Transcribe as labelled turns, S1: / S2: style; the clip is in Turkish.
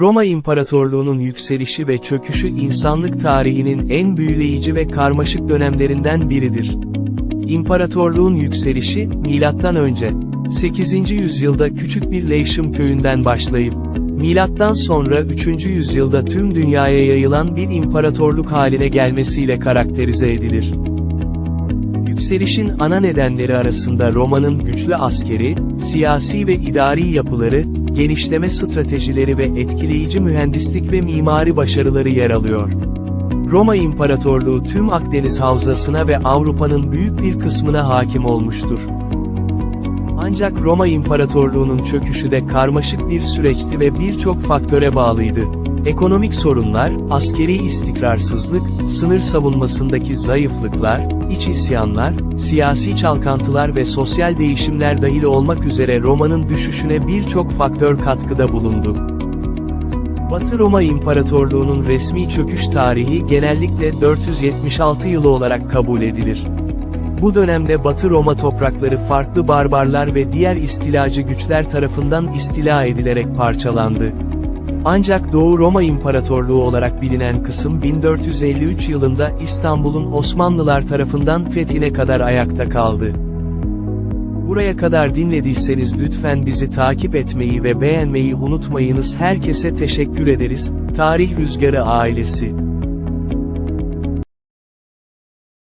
S1: Roma İmparatorluğu'nun yükselişi ve çöküşü insanlık tarihinin en büyüleyici ve karmaşık dönemlerinden biridir. İmparatorluğun yükselişi, M.Ö. 8. yüzyılda küçük bir Leyşim köyünden başlayıp, milattan sonra 3. yüzyılda tüm dünyaya yayılan bir imparatorluk haline gelmesiyle karakterize edilir. Yükselişin ana nedenleri arasında Roma'nın güçlü askeri, siyasi ve idari yapıları, genişleme stratejileri ve etkileyici mühendislik ve mimari başarıları yer alıyor. Roma İmparatorluğu tüm Akdeniz havzasına ve Avrupa'nın büyük bir kısmına hakim olmuştur. Ancak Roma İmparatorluğu'nun çöküşü de karmaşık bir süreçti ve birçok faktöre bağlıydı. Ekonomik sorunlar, askeri istikrarsızlık, sınır savunmasındaki zayıflıklar, iç isyanlar, siyasi çalkantılar ve sosyal değişimler dahil olmak üzere Roma'nın düşüşüne birçok faktör katkıda bulundu. Batı Roma İmparatorluğu'nun resmi çöküş tarihi genellikle 476 yılı olarak kabul edilir. Bu dönemde Batı Roma toprakları farklı barbarlar ve diğer istilacı güçler tarafından istila edilerek parçalandı. Ancak Doğu Roma İmparatorluğu olarak bilinen kısım 1453 yılında İstanbul'un Osmanlılar tarafından fethine kadar ayakta kaldı. Buraya kadar dinlediyseniz lütfen bizi takip etmeyi ve beğenmeyi unutmayınız. Herkese teşekkür ederiz. Tarih Rüzgarı ailesi